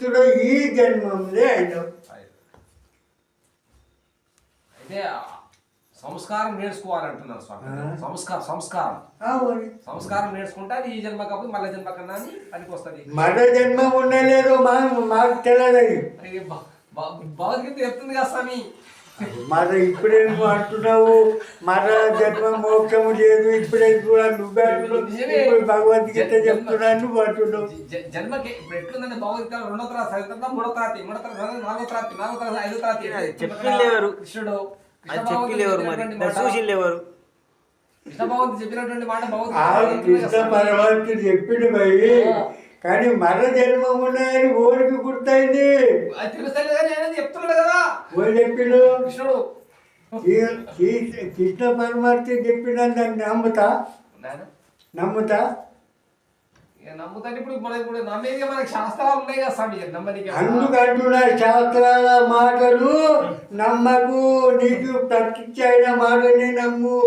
గుర్తులో ఈ జన్మంలో అయినావు అయితే సంస్కారం నేర్చుకోవాలంటున్నారు స్వామి. సంస్కారం సంస్కారం. సంస్కారం నేర్చుకుంటే అది ఈ జన్మ కాకపోతే మళ్ళీ జన్మ కన్నా అని పనికి వస్తుంది మర జన్మ ఉండలేదు మా మాకు తెలియదు భగవద్గీత చెప్తుంది కదా స్వామి. మర ఇప్పుడే అంటున్నావు మర జన్మ మోక్షము లేదు ఇప్పుడే కూడా నువ్వే. ఇప్పుడు భగవద్గీత చెప్తున్నా నువ్వు అంటున్నావు. జన్మకి ఇప్పుడు ఎట్లుందంటే భగవద్గీత రెండో తరగతి మూడో తరగతి మూడో తరగతి నాలుగో తరగతి నాలుగో తరగతి ఐదో తరగతి? కృష్ణుడు చెప్పలేవారు మరి. చెప్పినటువంటి మాట- చూసి లేవారు. కృష్ణ భగవంతుడు చెప్పినటువంటి మాట కృష్ణ చెప్పిండు పోయి కానీ మర జన్మ ఉన్నాయని ఓడికి గుర్తయింది. అది తెలుస్తలేదు కానీ ఆయన చెప్తున్నాడు కదా. ఓడి చెప్పిండు. కృష్ణుడు. కృష్ణ పరమాత్మ చెప్పిన దాన్ని నమ్ముతా? నమ్ముతా? ఇక నమ్ముతాను ఇప్పుడు మన ఇప్పుడు నమ్మేది మనకి శాస్త్రాలు ఉన్నాయి కదా స్వామి నమ్మనికి అందుకంటున్న శాస్త్రాల మాటలు నమ్మకు నీకు ప్రత్యక్ష అయిన మాటని నమ్ము.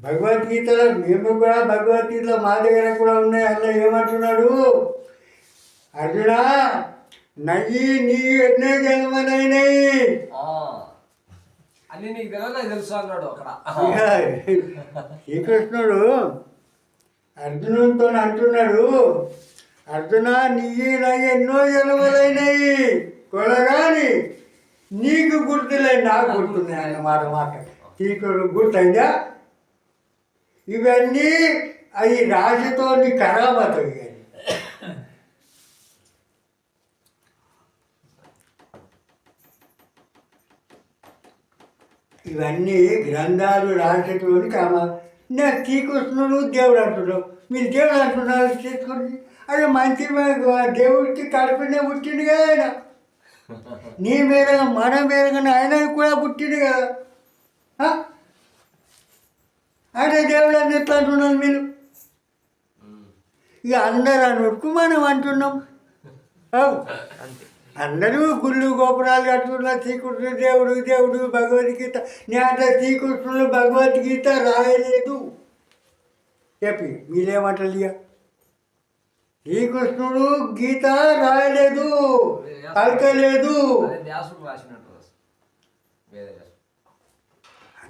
భగవద్గీతలో మేము కూడా భగవద్గీతలో మా దగ్గర కూడా ఉన్నాయి అందులో ఏమంటున్నాడు? అర్జున నయ్యి నీ ఎన్నో జన్మలైనవి ఆ. అన్ని నీకు తెలియదు నాకు తెలుసు అన్నాడు అక్కడ. ఇక శ్రీకృష్ణుడు అర్జునుడితో అంటున్నాడు అర్జున నీ నా ఎన్నో జన్మలైనవి కొలగాని నీకు గుర్తులేదు నాకు గుర్తున్నాయి అన్నమాట మాట శ్రీకృష్ణుడు గుర్తయిందా? ఇవన్నీ అవి రాశితో కరామతం ఇవన్నీ ఇవన్నీ గ్రంథాలు రాసేటువంటి కామ. నేను శ్రీకృష్ణుడు దేవుడు అంటున్నావు మీరు దేవుడు అంటున్నారు శ్రీకృష్ణుడు. అదే మంచి దేవుడికి కడుపునే పుట్టిండు కదా ఆయన. నీ మీద మన మీద ఆయన కూడా పుట్టిండు కదా. అదే దేవుడు అని ఎట్లా అంటున్నారు మీరు? ఇక అందరు అనుకు మనం అంటున్నాం. అవు. అందరూ గుళ్ళు గోపురాలు కట్టుకున్నారు శ్రీకృష్ణుడు దేవుడు దేవుడు భగవద్గీత. నేను శ్రీకృష్ణుడు భగవద్గీత రాయలేదు. చెప్పి మీరేమంటారు ఇక? శ్రీకృష్ణుడు గీత రాయలేదు పలకలేదు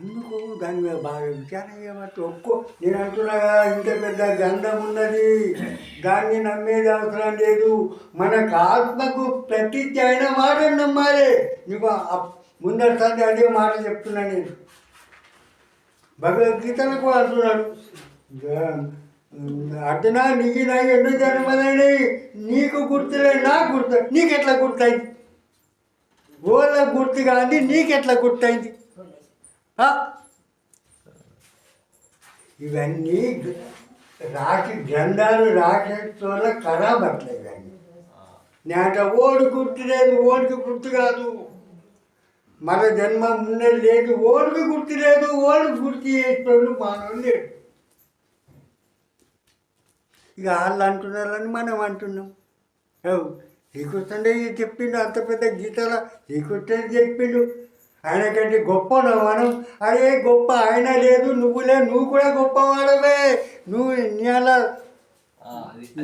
అందుకు దాని మీద బాగా విచారం చేయబట్టి ఒక్కో నేను అంటున్నా ఇంత పెద్ద గంధం ఉన్నది. దాన్ని నమ్మేది అవసరం లేదు. మనకు ఆత్మకు ప్రతిజ్ఞ అయిన మాట నమ్మాలి. నీకు అప్- ముందరిసారి అదే మాట చెప్తున్నా నేను. భగవద్గీతలో కూడా అంటున్నాడు. అర్జున నీకు నా ఎన్నో జన్మలైనవి నీకు గుర్తులే నాకు గుర్తు నీకు ఎట్లా గుర్తయింది? ఓళ్ళకు గుర్తు కానీ నీకెట్లా గుర్తయింది? ఇవన్నీ గ- రాసి గ్రంథాలు రాసేటోళ్ళ ఖరాబట్లే ఇవన్నీ. నేట ఓడి గుర్తు లేదు ఓడికి గుర్తు కాదు. మన జన్మ ముందే లేదు ఓడికి గుర్తు లేదు ఓడికి గుర్తు చేసేటోళ్ళు మానవులు లేడు ఇక వాళ్ళు అంటున్నారని మనం అంటున్నాం. ఏవ్, శ్రీకృష్ణుడే చెప్పిండు అంత పెద్ద గీతల శ్రీకృష్ణుడు చెప్పిండు ఆయనకంటే గొప్ప మనం అరే గొప్ప ఆయన లేదు. నువ్వులే నువ్వు కూడా గొప్పవాడవే. నువ్వు నీ అలా ఆ,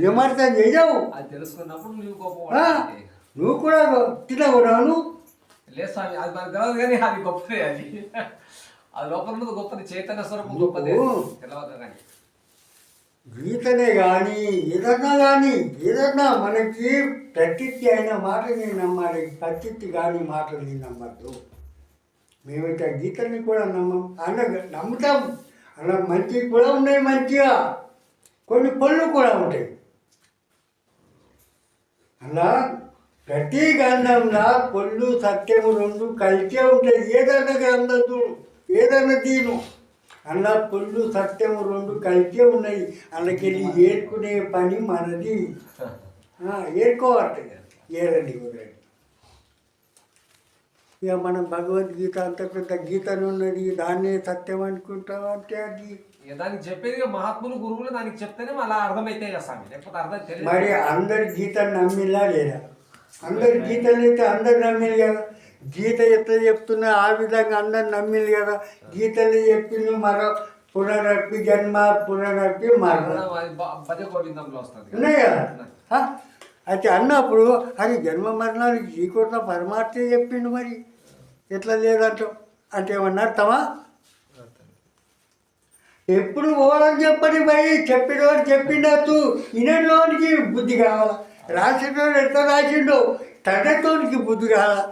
విమర్శన చేయవు అది తెలుసుకున్నప్పుడు నువ్వు గొప్ప ఆ, నువ్వు కూడా తినకూడవు లేదు స్వామి అది మనకు తెలియదు కానీ అది గొప్పదే అది. అది లోపల ఉన్నది గొప్పది. చైతన్య స్వరూపం గొప్పదే. తెలియదు కానీ. గీతనే కానీ ఏదన్నా కానీ ఏదన్నా మనకి ప్రతిథి అయిన మాటని నమ్మాలి. ప్రతిథి కాని మాటని నమ్మద్దు. మేమైతే గీతని కూడా నమ్మం. అన్న నమ్ముతాం. అలా మంచి కూడా ఉన్నాయి మంచిగా. కొన్ని పళ్ళు కూడా ఉంటాయి. అలా ప్రతి గ్రంథంలో పొల్లు సత్యము రెండు కలిసే ఉంటాయి. ఏదైనా గ్రంథం చూడు ఏదైనా తీను. అలా పొల్లు సత్యము రెండు కలిసే ఉన్నాయి. అందుకెళ్ళి ఏర్కునే పని మనది. ఏరుకోవాలి ఏరండి కుదరండి ఇక మనం భగవద్గీత అంత పెద్ద గీతను ఉన్నది దాన్నే సత్యం అనుకుంటాం అంటే అది? దానికి చెప్పేది మహాత్ములు గురువులు దానికి చెప్తేనే అలా అర్థమైతే కదా స్వామి లేకపోతే అర్థం తెలియదు. మరి అందరి గీత నమ్మిలా లేదా? అందరి గీతలు అయితే అందరు నమ్మిలు కదా. గీత ఎట్లా చెప్తున్నా ఆ విధంగా అందరు నమ్మిలు కదా. గీతలు చెప్పిండు మరో పునరప్పి జన్మ పునరప్పి మరణ. ఉన్నాయి కదా? అయితే అన్నప్పుడు అది జన్మ మరణానికి శ్రీకృష్ణ పరమార్థే చెప్పిండు మరి. ఎట్లా లేదంటాం అంటే ఏమన్నారు తమా ఎప్పుడు పోవాలని చెప్పని మరి చెప్పినవాడు చెప్పిండొచ్చు ఇనలోనికి బుద్ధి కావాలా? రాసినవాడు ఎట్లా రాసిండో తండ్రితోనికి బుద్ధి కావాలా